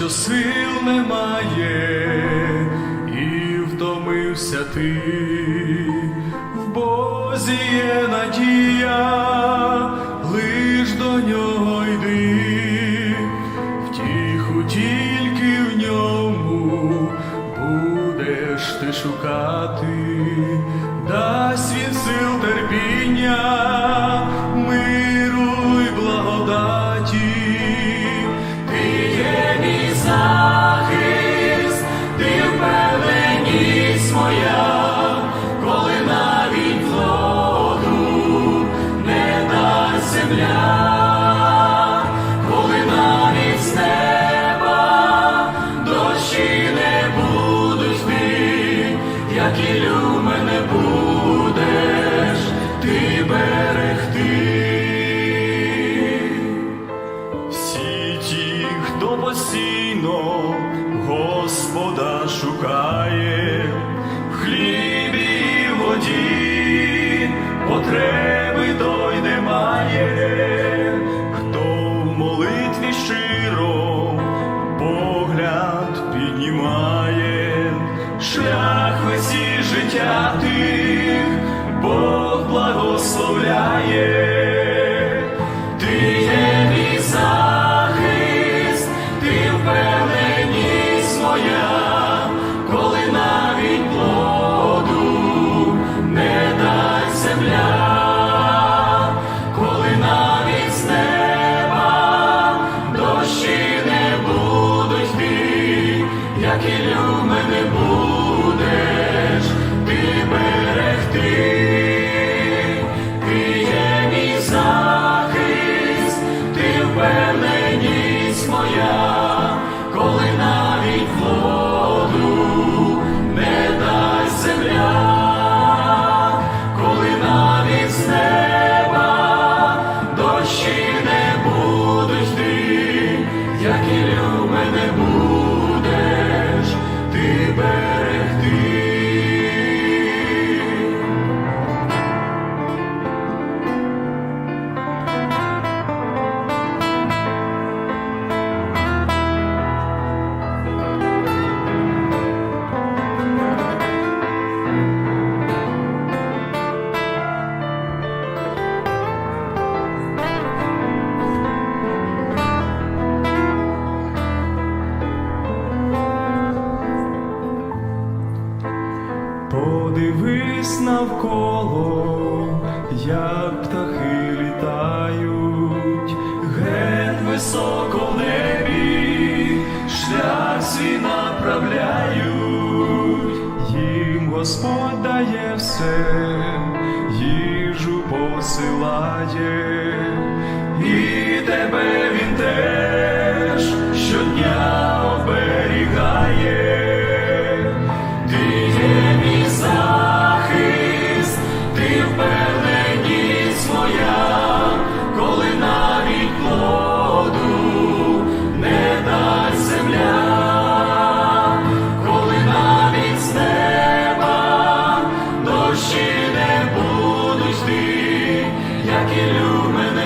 Якщо сил немає і втомився ти, в Бозі є надія, лиш до нього йди, втіху тільки в ньому будеш ти шукати, дасть він сил терпіння, миру й благодаті. Господа шукає, в хлібі і воді потреби той не має, хто в молитві щиро погляд піднімає, шлях весі життя тих Бог благословляє. worship. Подивись навколо, як птахи літають, ген високо в небі, шлях свій направляють, їм Господь дає все, їжу посилає, і тебе як і